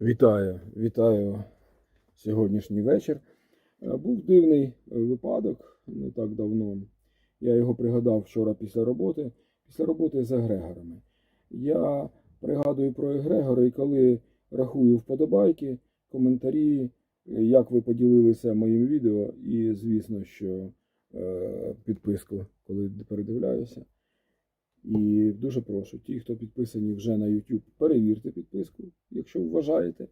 Вітаю, вітаю сьогоднішній вечір. Е, Був дивний е, випадок не так давно. Я його пригадав вчора після роботи, після роботи з егрегорами. Я пригадую про егрегори, і коли рахую вподобайки, коментарі, е, як ви поділилися моїм відео, і, звісно, що підписку, коли передивляюся. І дуже прошу, ті, хто підписані вже на YouTube, перевірте підписку, якщо вважаєте.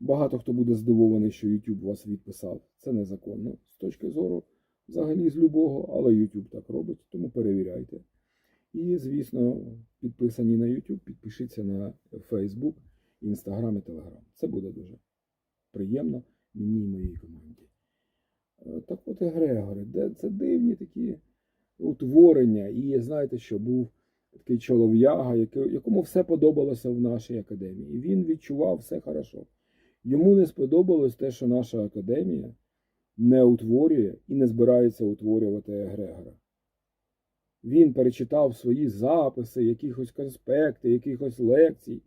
Багато хто буде здивований, що YouTube вас відписав. Це незаконно з точки зору взагалі з любого, але YouTube так робить, тому перевіряйте. І, звісно, підписані на YouTube, підпишіться на Facebook, Instagram і Telegram. Це буде дуже приємно мені і моїй команді. Е, Так от Егрегори, де це дивні такі утворення. І знаєте, що був такий чолов'яга, якому все подобалося в нашій академії. І він відчував все хорошо. Йому не сподобалось те, що наша академія не утворює і не збирається утворювати Егрегора. Він перечитав свої записи, якихось конспекти, якихось лекцій.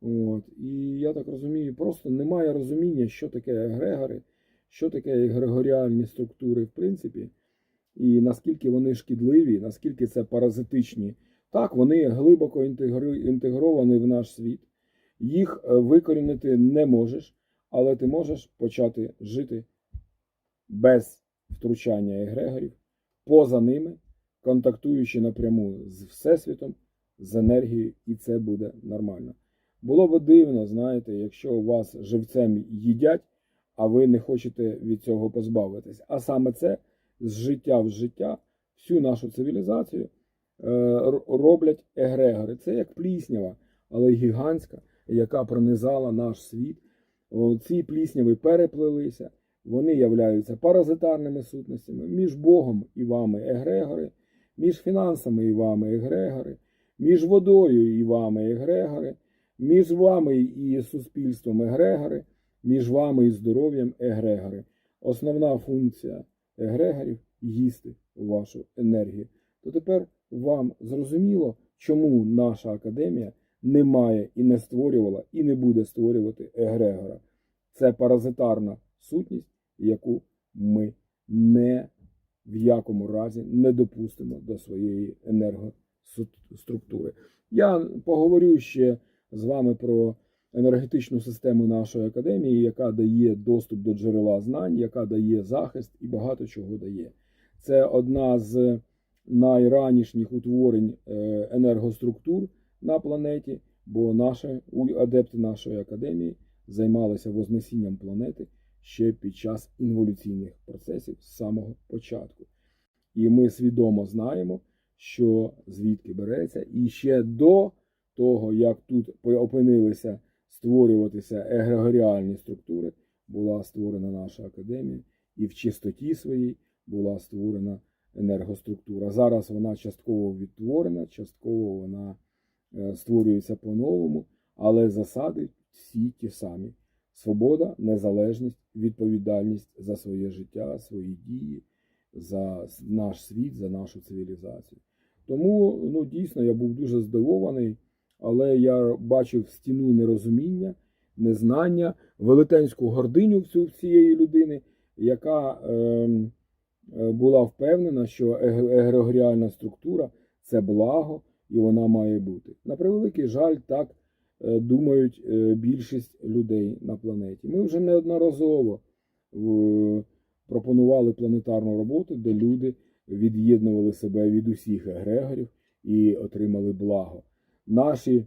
От. І я так розумію, просто немає розуміння, що таке егрегори, що таке егрегоріальні структури, в принципі, і наскільки вони шкідливі, наскільки це паразитичні. Так, вони глибоко інтегровані в наш світ. Їх е, викорінити не можеш, але ти можеш почати жити без втручання егрегорів, поза ними, контактуючи напряму з Всесвітом, з енергією, і це буде нормально. Було б дивно, знаєте, якщо у вас живцем їдять, а ви не хочете від цього позбавитись. А саме це з життя в життя, всю нашу цивілізацію роблять егрегори. Це як пліснява, але гігантська, яка пронизала наш світ. Ці плісняви переплелися, вони являються паразитарними сутностями між Богом і вами егрегори, між фінансами і вами егрегори, між водою і вами егрегори, між вами і суспільством егрегори, між вами і здоров'ям егрегори. Основна функція егрегорів їсти вашу енергію. То тепер вам зрозуміло, чому наша академія не має і не створювала, і не буде створювати егрегора. Це паразитарна сутність, яку ми не в якому разі не допустимо до своєї енергоструктури. Я поговорю ще з вами про енергетичну систему нашої академії, яка дає доступ до джерела знань, яка дає захист і багато чого дає. Це одна з найранішніх утворень е, енергоструктур на планеті, бо наші адепти нашої академії займалися вознесінням планети ще під час інволюційних процесів з самого початку. І ми свідомо знаємо, що звідки береться, і ще до того, як тут опинилися створюватися егрегоріальні структури, була створена наша академія, і в чистоті своїй була створена енергоструктура. Зараз вона частково відтворена, частково вона е, створюється по-новому, але засади всі ті самі: свобода, незалежність, відповідальність за своє життя, свої дії, за наш світ, за нашу цивілізацію. Тому ну, дійсно я був дуже здивований, але я бачив стіну нерозуміння, незнання, велетенську гординю в цю- цієї людини, яка е, була впевнена, що егрегоріальна структура це благо і вона має бути. На превеликий жаль, так е, думають е, більшість людей на планеті. Ми вже неодноразово е, пропонували планетарну роботу, де люди від'єднували себе від усіх егрегорів і отримали благо. Наші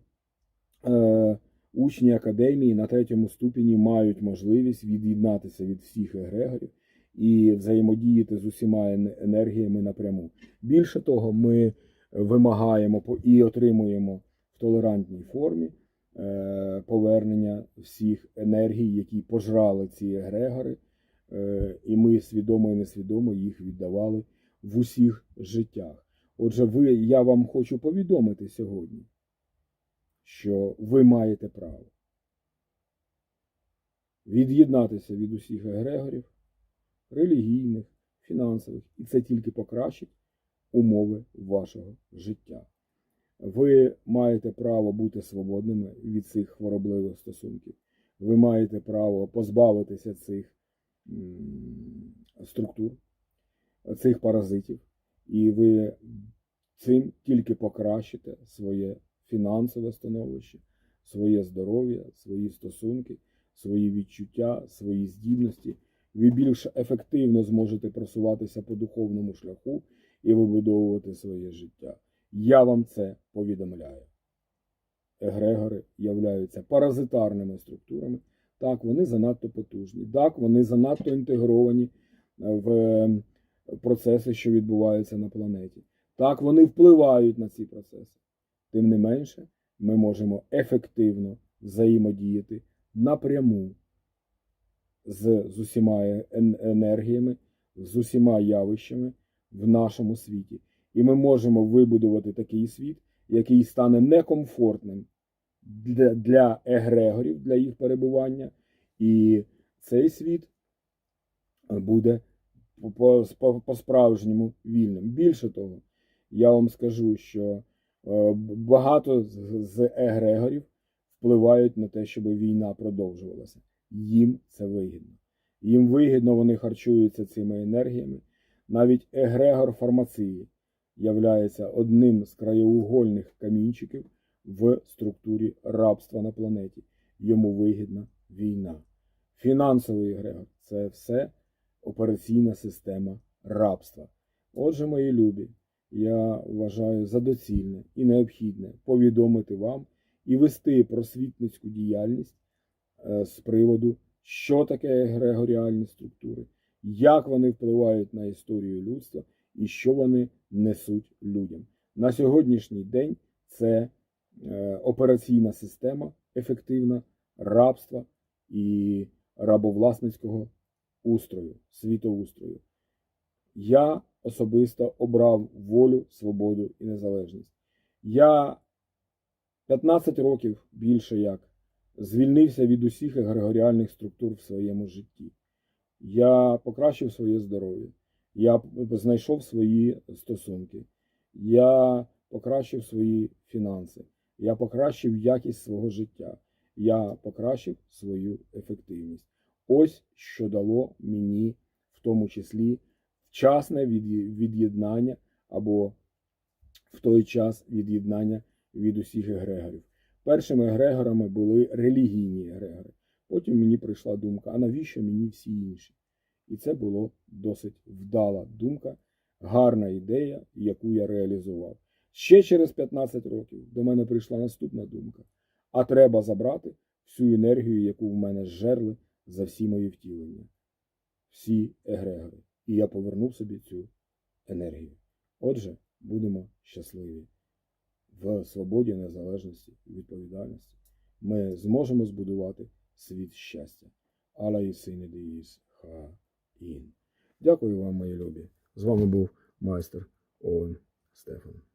е, учні академії на третьому ступені мають можливість від'єднатися від всіх егрегорів і взаємодіяти з усіма енергіями напряму. Більше того, ми вимагаємо і отримуємо в толерантній формі е, повернення всіх енергій, які пожрали ці егрегори, е, і ми свідомо і несвідомо їх віддавали в усіх життях. Отже, ви, я вам хочу повідомити сьогодні, що ви маєте право від'єднатися від усіх егрегорів, релігійних, фінансових, і це тільки покращить умови вашого життя. Ви маєте право бути свободними від цих хворобливих стосунків. ви маєте право позбавитися цих структур, цих паразитів, і ви цим тільки покращите своє фінансове становище, своє здоров'я, свої стосунки, свої відчуття, свої здібності. Ви більш ефективно зможете просуватися по духовному шляху і вибудовувати своє життя. Я вам це повідомляю. Егрегори являються паразитарними структурами. Так, вони занадто потужні. Так, вони занадто інтегровані в е, процеси, що відбуваються на планеті. Так, вони впливають на ці процеси. Тим не менше, ми можемо ефективно взаємодіяти напряму з, з усіма енергіями, з усіма явищами в нашому світі. І ми можемо вибудувати такий світ, який стане некомфортним для, для егрегорів, для їх перебування. І цей світ буде по- по- по-справжньому вільним. Більше того, я вам скажу, що е, багато з егрегорів впливають на те, щоб війна продовжувалася. Їм це вигідно. Їм вигідно, вони харчуються цими енергіями. Навіть егрегор фармації являється одним з краєугольних камінчиків в структурі рабства на планеті. Йому вигідна війна. Фінансовий егрегор це все операційна система рабства. Отже, мої любі, я вважаю за доцільне і необхідне повідомити вам і вести просвітницьку діяльність з приводу, що таке егрегоріальні структури, як вони впливають на історію людства і що вони несуть людям. На сьогоднішній день це е, операційна система ефективна рабства і рабовласницького устрою, світоустрою. Я особисто обрав волю, свободу і незалежність. Я 15 років більше як звільнився від усіх егрегоріальних структур в своєму житті. Я покращив своє здоров'я, я знайшов свої стосунки, я покращив свої фінанси, я покращив якість свого життя, я покращив свою ефективність. Ось що дало мені в тому числі вчасне від'єднання або в той час від'єднання від усіх егрегорів. Першими егрегорами були релігійні егрегори. Потім мені прийшла думка, а навіщо мені всі інші? І це було досить вдала думка, гарна ідея, яку я реалізував. Ще через 15 років до мене прийшла наступна думка. А треба забрати всю енергію, яку в мене зжерли за всі мої втілення, всі егрегори. І я повернув собі цю енергію. Отже, будемо щасливі в свободі, незалежності відповідальності. Ми зможемо збудувати світ щастя. Алла і сини Деїс Ха-Ін. Дякую вам, мої любі. З вами був майстер Оуен Стефан.